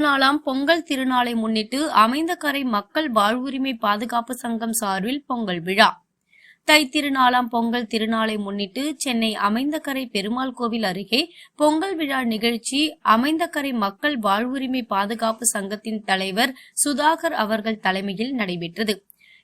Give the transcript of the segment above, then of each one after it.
திருநாளாம் பொங்கல் திருநாளை முன்னிட்டு அமைந்தகரை மக்கள் வாழ்வுரிமை பாதுகாப்பு சங்கம் சார்பில் பொங்கல் விழா. தை திருநாளாம் பொங்கல் திருநாளை முன்னிட்டு சென்னை அமைந்தகரை பெருமாள் கோவில் அருகே பொங்கல் விழா நிகழ்ச்சி அமைந்தகரை மக்கள் வாழ்வுரிமை பாதுகாப்பு சங்கத்தின் தலைவர் சுதாகர் அவர்கள் தலைமையில் நடைபெற்றது.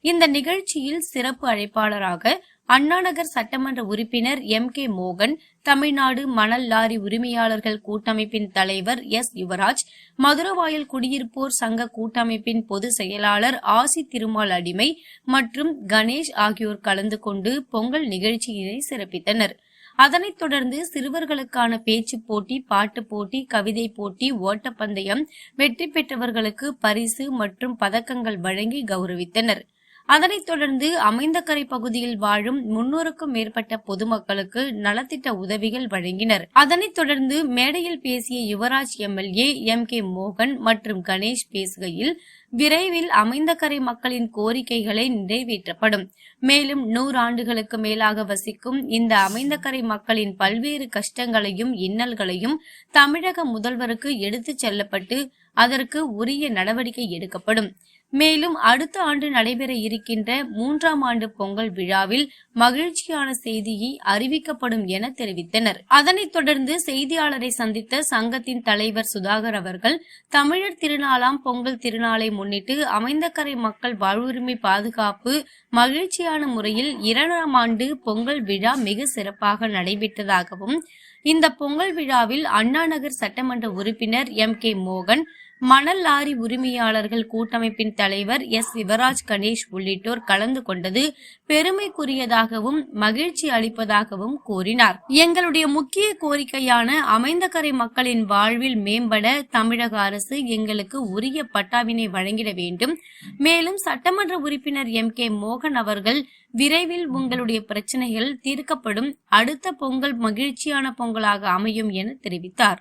இந்த நிகழ்ச்சியில் சிறப்பு அழைப்பாளராக அண்ணாநகர் சட்டமன்ற உறுப்பினர் எம் கே மோகன் தமிழ்நாடு மணல் லாரி உரிமையாளர்கள் கூட்டமைப்பின் தலைவர் எஸ் யுவராஜ் மதுரவாயல் குடியிருப்போர் சங்க கூட்டமைப்பின் பொதுச் செயலாளர் ஆசி திருமால் அடிமை மற்றும் கணேஷ் ஆகியோர் கலந்து கொண்டு பொங்கல் நிகழ்ச்சியினை சிறப்பித்தனர். அதனைத் தொடர்ந்து சிறுவர்களுக்கான பேச்சு போட்டி பாட்டு போட்டி கவிதை போட்டி ஓட்டப்பந்தயம் வெற்றி பெற்றவர்களுக்கு பரிசு மற்றும் பதக்கங்கள் வழங்கி கௌரவித்தனர். அதனைத் தொடர்ந்து அமைந்தக்கரை பகுதியில் வாழும் முன்னூறுக்கும் மேற்பட்ட பொதுமக்களுக்கு நலத்திட்ட உதவிகள் வழங்கினர். அதனைத் தொடர்ந்து மேடையில் பேசிய யுவராஜ் எம்எல்ஏ எம் கே மோகன் மற்றும் கணேஷ் பேசுகையில் விரைவில் அமைந்தக்கரை மக்களின் கோரிக்கைகளை நிறைவேற்றப்படும். மேலும் நூறு ஆண்டுகளுக்கு மேலாக வசிக்கும் இந்த அமைந்தக்கரை மக்களின் பல்வேறு கஷ்டங்களையும் இன்னல்களையும் தமிழக முதல்வருக்கு எடுத்துச் செல்லப்பட்டு அதற்கு உரிய நடவடிக்கை எடுக்கப்படும். மேலும் அடுத்த ஆண்டு நடைபெற இருக்கின்ற மூன்றாம் ஆண்டு பொங்கல் விழாவில் மகிழ்ச்சியான செய்தியை அறிவிக்கப்படும் என தெரிவித்தனர். அதனைத் தொடர்ந்து செய்தியாளரை சந்தித்த சங்கத்தின் தலைவர் சுதாகர் அவர்கள் தமிழர் திருநாளாம் பொங்கல் திருநாளை முன்னிட்டு அமைந்தக்கரை மக்கள் வாழ்வுரிமை பாதுகாப்பு மகிழ்ச்சியான முறையில் இரண்டாம் ஆண்டு பொங்கல் விழா மிக சிறப்பாக நடைபெற்றதாகவும் இந்த பொங்கல் விழாவில் அண்ணாநகர் சட்டமன்ற உறுப்பினர் எம். கே. மோகன் மணல் லாரி உரிமையாளர்கள் கூட்டமைப்பின் தலைவர் எஸ். சிவராஜ் கணேஷ் உள்ளிட்டோர் கலந்து கொண்டது பெருமைக்குரியதாகவும் மகிழ்ச்சி அளிப்பதாகவும் கூறினார். எங்களுடைய முக்கிய கோரிக்கையான அமைந்தகரை மக்களின் வாழ்வில் மேம்பட தமிழக அரசு எங்களுக்கு உரிய பட்டாவினை வழங்கிட வேண்டும். மேலும் சட்டமன்ற உறுப்பினர் எம். கே. மோகன் அவர்கள் விரைவில் உங்களுடைய பிரச்சனைகள் தீர்க்கப்படும். அடுத்த பொங்கல் மகிழ்ச்சியான பொங்கலாக அமையும் என தெரிவித்தார்.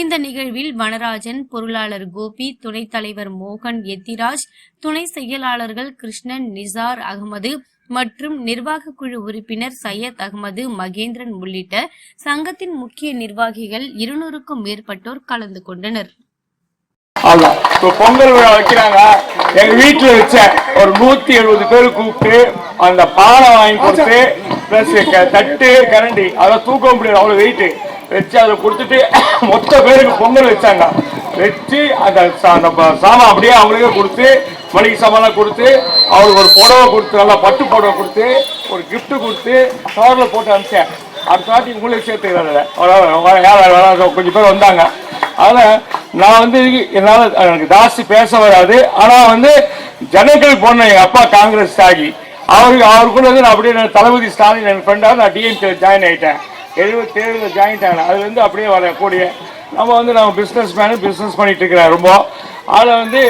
இந்த நிகழ்வில் வனராஜன் பொருளாளர் கோபி துணைத் தலைவர் மோகன் எத்திராஜ் துணை செயலாளர்கள் கிருஷ்ணன் நிசார் அகமது மற்றும் நிர்வாக குழு உறுப்பினர் சையத் அகமது மகேந்திரன் உள்ளிட்ட சங்கத்தின் முக்கிய நிர்வாகிகள் இருநூறுக்கும் மேற்பட்டோர் கலந்து கொண்டனர். அதான் இப்போ பொங்கல் விழா வைக்கிறாங்க. எங்க வீட்டுல வச்ச ஒரு நூத்தி எழுபது பேர் கூப்பிட்டு அந்த பானை வாங்கி கொடுத்து பிளஸ் தட்டு கரண்டி அதை தூக்க முடியாது. அவ்வளவு வெயிட்டு வச்சு அதை கொடுத்துட்டு மொத்த பேருக்கு பொங்கல் வச்சாங்க. வச்சு அந்த சா- அந்த சாமான் அப்படியே அவங்களுக்கே கொடுத்து மளிகை சாமான்லாம் கொடுத்து அவளுக்கு ஒரு புடவை கொடுத்து நல்லா பட்டு புடவை கொடுத்து ஒரு கிஃப்ட்டு கொடுத்து கவரில் போட்டு அனுப்பிச்சேன். அடுத்த வாட்டி உங்களுக்கு சேர்த்துக்கிறேன் கொஞ்சம் பேர் வந்தாங்க. அதனால் நான் வந்து என்னால் எனக்கு ஜாஸ்தி பேச வராது. ஆனால் வந்து ஜனங்கள் போன எங்கள் அப்பா காங்கிரஸ் தியாகி அவருக்கு அவருக்குள்ள வந்து நான் அப்படியே தளபதி ஸ்டாலின் என் ஃப்ரெண்டாக நான் டிஎம்கே ஜாயின் ஆகிட்டேன் எழுபத்தி ஏழில் ஜாயின் ஆனேன் அதுலேருந்து அப்படியே வரக்கூடிய நம்ம வந்து நம்ம பிஸ்னஸ் மேனு பிஸ்னஸ் பண்ணிட்டு இருக்கிறேன் ரொம்ப. அதில் வந்து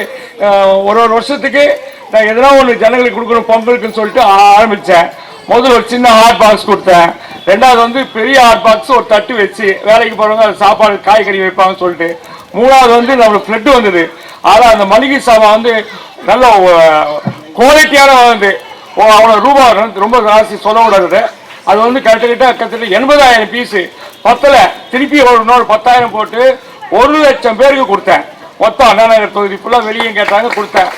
ஒரு ஒரு வருஷத்துக்கு நான் எதனா ஒன்று ஜனங்களுக்கு கொடுக்கணும் பொங்கலுக்குன்னு சொல்லிட்டு ஆரம்பித்தேன் முதல்ல ஒரு சின்ன ஹாட் பாக்ஸ் கொடுத்தேன். ரெண்டாவது வந்து பெரிய ஹாட் பாக்ஸ் ஒரு தட்டு வச்சு வேலைக்கு போகிறவங்க அது சாப்பாடு காய்கறி வைப்பாங்கன்னு சொல்லிட்டு. மூணாவது வந்து நம்மளுக்கு ஃப்ளட்டு வந்தது. ஆனால் அந்த மளிகை சாமான் வந்து நல்ல குவாலிட்டியான வந்து. அவ்வளோ ரூபா ரொம்ப ஜாஸ்தி சொல்ல கூடாது அது வந்து கரெக்டாக கிட்டத்தட்ட எண்பதாயிரம் பீஸு பத்தில் திருப்பி ஒரு இன்னொரு பத்தாயிரம் போட்டு ஒரு லட்சம் பேருக்கு கொடுத்தேன். மொத்தம் அண்ணா நகர் தொகுதி ஃபுல்லாக வெளியே கேட்டாங்க கொடுத்தேன்.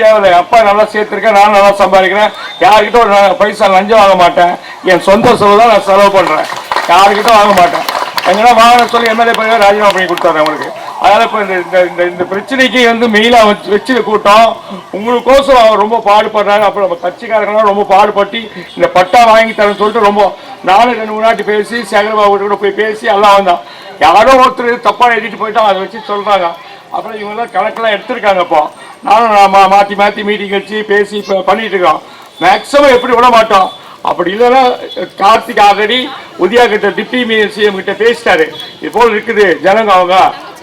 தேவையில்லை. அப்பா நல்லா சேர்த்துருக்கேன் நான் நல்லா சம்பாதிக்கிறேன். யார்கிட்ட ஒரு பைசா லஞ்சம் வாங்க மாட்டேன். என் சொந்த செலவு தான் நான் செலவு பண்ணுறேன் யாருக்கிட்ட வாங்க மாட்டேன். எங்கன்னா வாங்க சொல்லி எம்எல்ஏ பண்ணி ராஜினாமா பண்ணி கொடுத்தாரு அவங்களுக்கு. அதனால இப்போ இந்த இந்த இந்த இந்த பிரச்சனைக்கு வந்து மெயினாக வச்சு வச்சு கூட்டம். உங்களுக்கோசரம் அவர் ரொம்ப பாடுபடுறாங்க அப்புறம் நம்ம கட்சிக்காரங்களாம் ரொம்ப பாடுபட்டு இந்த பட்டா வாங்கி தரேன்னு சொல்லிட்டு ரொம்ப நானும் ரெண்டு மூணு நாட்டி பேசி சேகரபாபு கூட போய் பேசி எல்லாம் வந்தான் யாரோ ஒருத்தர் தப்பாக எழுதிட்டு போயிட்டான் அதை வச்சு சொல்கிறாங்க அப்புறம் இவங்கெல்லாம் கணக்கெல்லாம் எடுத்திருக்காங்க இப்போ. நானும் நான் மா- மாற்றி மாற்றி மீட்டிங் வச்சு பேசி இப்போ பண்ணிட்டு இருக்கோம். மேக்ஸிமம் எப்படி விட மாட்டோம். அப்படி இல்லைன்னா கார்த்திக் ஆல்ரெடி உதயா கிட்ட டிப்டி சிஎம் கிட்ட பேசிட்டாரு. இது போல் இருக்குது ஜனங்க அவங்க.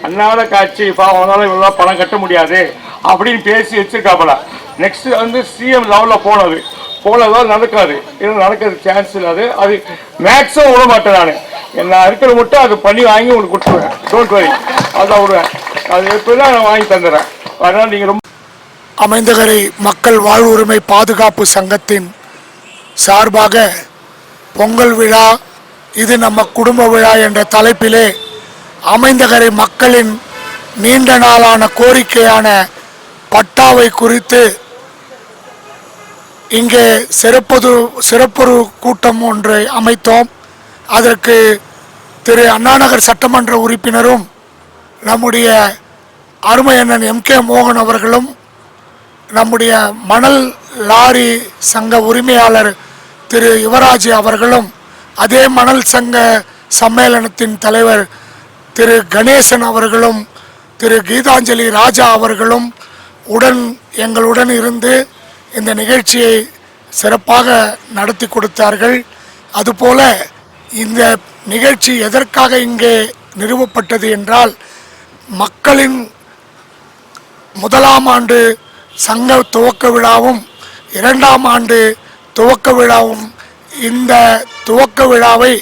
அன்னாத காட்சி பாவம் இவ்வளோ பணம் கட்ட முடியாது. அப்படின்னு பேசி வச்சிருக்காப்புல. நெக்ஸ்ட் வந்து சிஎம் லெவலில் போனது. போனதோ நடக்காது. இது நடக்கிறது சான்ஸ் இல்லாது அது. மேக்ஸிமம் விட மாட்டேன் நான். நான் இருக்கிற மட்டும் அது பண்ணி வாங்கி உங்களுக்கு கொடுத்துருவேன். டோன்ட் வரி அதான் விடுவேன். அது எப்படிலாம் நான் வாங்கி தந்துடுறேன். அதனால் நீங்கள் ரொம்ப அமைந்தகரை மக்கள் வாழ்வுரிமை பாதுகாப்பு சங்கத்தின் சார்பாக பொங்கல் விழா இது நம்ம குடும்ப விழா என்ற தலைப்பிலே அமைந்தகரை மக்களின் நீண்ட நாளான கோரிக்கையான பட்டாவை குறித்து இங்கே சிறப்பது சிறப்புறு கூட்டம் ஒன்றை அமைத்தோம். அதற்கு திரு அண்ணாநகர் சட்டமன்ற உறுப்பினரும் நம்முடைய அருமையண்ணன் எம் கே மோகன் அவர்களும் நம்முடைய மணல் லாரி சங்க உரிமையாளர் திரு யுவராஜ் அவர்களும் அதே மணல் சங்க சம்மேளனத்தின் தலைவர் திரு கணேசன் அவர்களும் திரு கீதாஞ்சலி ராஜா அவர்களும் உடன் எங்களுடன் இருந்து இந்த நிகழ்ச்சியை சிறப்பாக நடத்தி கொடுத்தார்கள். அதுபோல இந்த நிகழ்ச்சி எதற்காக இங்கே நிறுவப்பட்டது என்றால் மக்களின் முதலாம் ஆண்டு சங்க துவக்க விழாவும் இரண்டாம் ஆண்டு துவக்க விழாவும் இந்த துவக்க விழாவை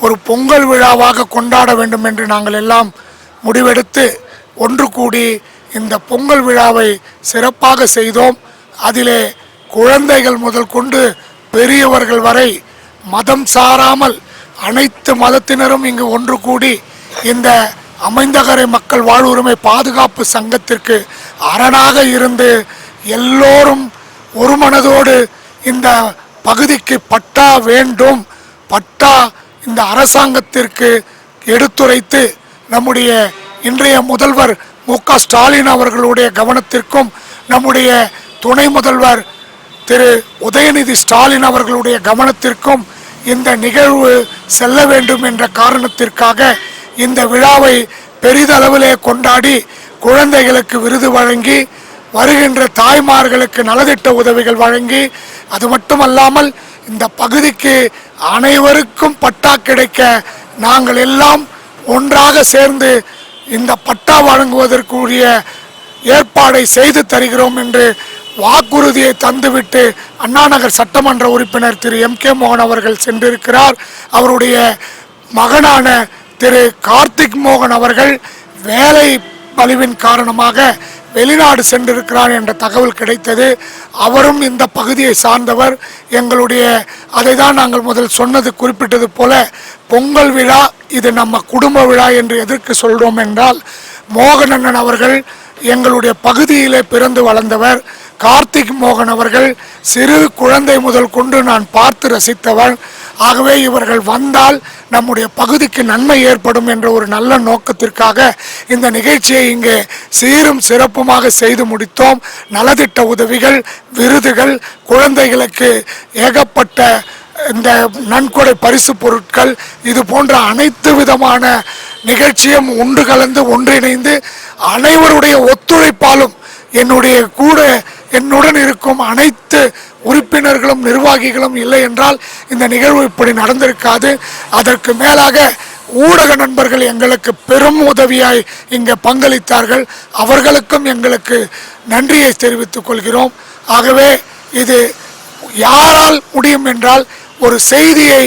ஒரு பொங்கல் விழாவாக கொண்டாட வேண்டும் என்று நாங்கள் எல்லாம் முடிவெடுத்து ஒன்று கூடி இந்த பொங்கல் விழாவை சிறப்பாக செய்தோம். அதிலே குழந்தைகள் முதல் கொண்டு பெரியவர்கள் வரை மதம் சாராமல் அனைத்து மதத்தினரும் இங்கு ஒன்று கூடி இந்த அமைந்தகரை மக்கள் வாழ்வுரிமை பாதுகாப்பு சங்கத்திற்கு அரணாக இருந்து எல்லோரும் ஒரு மனதோடு இந்த பகுதிக்கு பட்டா வேண்டும். பட்டா இந்த அரசாங்கத்திற்கு எடுத்துரைத்து நம்முடைய இன்றைய முதல்வர் மு ஸ்டாலின் அவர்களுடைய கவனத்திற்கும் நம்முடைய துணை முதல்வர் திரு உதயநிதி ஸ்டாலின் அவர்களுடைய கவனத்திற்கும் இந்த நிகழ்வு செல்ல வேண்டும் என்ற காரணத்திற்காக இந்த விழாவை பெரிதளவிலே கொண்டாடி குழந்தைகளுக்கு விருது வழங்கி வருகின்ற தாய்மார்களுக்கு நலத்திட்ட உதவிகள் வழங்கி அது மட்டுமல்லாமல் இந்த பகுதிக்கு அனைவருக்கும் பட்டா கிடைக்க நாங்கள் எல்லாம் ஒன்றாக சேர்ந்து இந்த பட்டா வழங்குவதற்குரிய ஏற்பாடை செய்து தருகிறோம் என்று வாக்குறுதியை தந்துவிட்டு அண்ணாநகர் சட்டமன்ற உறுப்பினர் திரு எம் கே மோகன் அவர்கள் சென்றிருக்கிறார். அவருடைய மகனான திரு கார்த்திக் மோகன் அவர்கள் வேலை பலிவின் காரணமாக வெளிநாடு சென்றிருக்கிறார் என்ற தகவல் கிடைத்தது. அவரும் இந்த பகுதியை சார்ந்தவர். எங்களுடைய அதை தான் நாங்கள் முதல் சொன்னது குறிப்பிட்டது போல பொங்கல் விழா இது நம்ம குடும்ப விழா என்று எதற்கு சொல்கிறோம் என்றால் மோகனண்ணன் அவர்கள் எங்களுடைய பகுதியிலே பிறந்து வளர்ந்தவர். கார்த்திக் மோகன் அவர்கள் சிறு குழந்தை முதல் கொண்டு நான் பார்த்து ரசித்தவர். ஆகவே இவர்கள் வந்தால் நம்முடைய பகுதிக்கு நன்மை ஏற்படும் என்ற ஒரு நல்ல நோக்கத்திற்காக இந்த நிகழ்ச்சியை இங்கே சீரும் சிறப்புமாக செய்து முடித்தோம். நலத்திட்ட உதவிகள் விருதுகள் குழந்தைகளுக்கு ஏகப்பட்ட இந்த நன்கொடை பரிசு பொருட்கள் இது போன்ற அனைத்து விதமான நிகழ்ச்சியும் ஒன்று கலந்து ஒன்றிணைந்து அனைவருடைய ஒத்துழைப்பாலும் என்னுடைய கூட என்னுடன் இருக்கும் அனைத்து உறுப்பினர்களும் நிர்வாகிகளும் இல்லை என்றால் இந்த நிகழ்வு இப்படி நடந்திருக்காது. அதற்கு மேலாக ஊடக நண்பர்கள் எங்களுக்கு பெரும் உதவியாய் இங்கே பங்களித்தார்கள். அவர்களுக்கும் எங்களுக்கு நன்றியை தெரிவித்துக் கொள்கிறோம். ஆகவே இது யாரால் முடியும் என்றால் ஒரு செய்தியை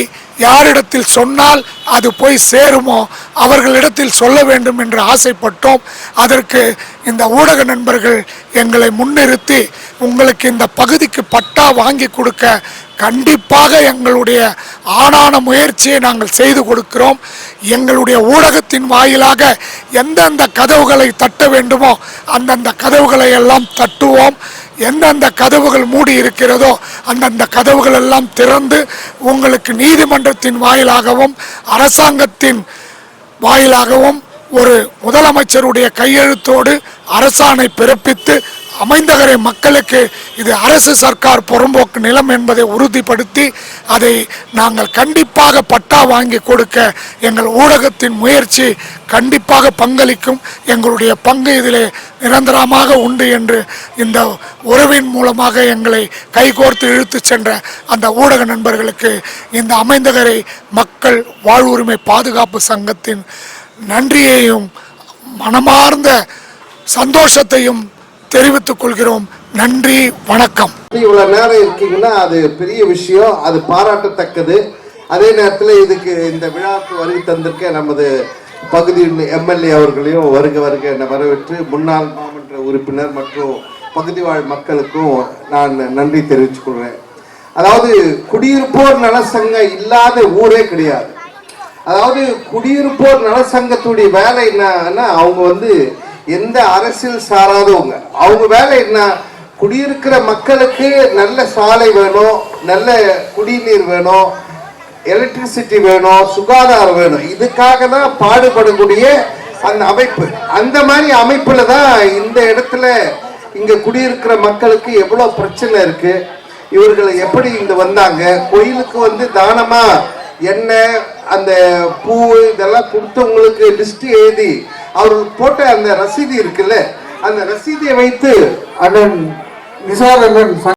யாரிடத்தில் சொன்னால் அது போய் சேருமோ அவர்களிடத்தில் சொல்ல வேண்டும் என்று ஆசைப்பட்டோம். அதற்கு இந்த ஊடக நண்பர்கள் எங்களை முன்னிறுத்தி உங்களுக்கு இந்த பகுதிக்கு பட்டா வாங்கி கொடுக்க கண்டிப்பாக எங்களுடைய ஆணான முயற்சியை நாங்கள் செய்து கொடுக்கிறோம். எங்களுடைய ஊடகத்தின் வாயிலாக எந்தெந்த கதவுகளை தட்ட வேண்டுமோ அந்தந்த கதவுகளை எல்லாம் தட்டுவோம். எந்தெந்த கதவுகள் மூடி இருக்கிறதோ அந்தந்த கதவுகள் எல்லாம் திறந்து உங்களுக்கு நீதிமன்றத்தின் வாயிலாகவும் அரசாங்கத்தின் வாயிலாகவும் ஒரு முதலமைச்சருடைய கையெழுத்தோடு அரசாணை பிறப்பித்து அமைந்தகரை மக்களுக்கு இது அரசு சர்க்கார் புறம்போக்கு நிலம் என்பதை உறுதிப்படுத்தி அதை நாங்கள் கண்டிப்பாக பட்டா வாங்கி கொடுக்க எங்கள் ஊடகத்தின் முயற்சி கண்டிப்பாக பங்களிக்கும். எங்களுடைய பங்கு இதிலே நிரந்தரமாக உண்டு என்று இந்த உறவின் மூலமாக எங்களை கைகோர்த்து இழுத்துச் சென்ற அந்த ஊடக நண்பர்களுக்கு இந்த அமைந்தகரை மக்கள் வாழ்வுரிமை பாதுகாப்பு சங்கத்தின் நன்றியையும் மனமார்ந்த சந்தோஷத்தையும் தெரிவித்துக் கொள்கிறோம். நன்றி வணக்கம். இவ்வளவு நேரம் இருக்கீங்கன்னா அது பெரிய விஷயம் அது பாராட்டத்தக்கது. அதே நேரத்தில் இதுக்கு இந்த விழாவுக்கு வருகை தந்திருக்க நமது பகுதியின் எம்எல்ஏ அவர்களையும் வருக வருக என வரவேற்று முன்னாள் மாமன்ற உறுப்பினர் மற்றும் பகுதி வாழ் மக்களுக்கும் நான் நன்றி தெரிவித்துக் கொள்றேன் அதாவது குடியிருப்போர் நலசங்கம் இல்லாத ஊரே கிடையாது. அதாவது குடியிருப்போர் நலசங்கத்துடைய வேலை என்னன்னா அவங்க வந்து எந்த அரசியல் சாராதவங்க. அவங்க வேலை என்ன குடியிருக்கிற மக்களுக்கு நல்ல சாலை வேணும் நல்ல குடிநீர் வேணும் எலக்ட்ரிசிட்டி வேணும் சுகாதாரம் வேணும். இதுக்காக தான் பாடுபடக்கூடிய அந்த அமைப்பு. அந்த மாதிரி அமைப்புல தான் இந்த இடத்துல இங்க குடியிருக்கிற மக்களுக்கு எவ்வளோ பிரச்சனை இருக்கு. இவர்கள் எப்படி இங்க வந்தாங்க? கோயிலுக்கு வந்து தானமா எண்ணெய் அந்த பூ இதெல்லாம் கொடுத்தவங்களுக்கு லிஸ்ட் எழுதி அவர்கள் போட்ட அந்த ரசீது இருக்குல்ல அந்த ரசீதை வைத்து அண்ணன் நிசார் அண்ணன்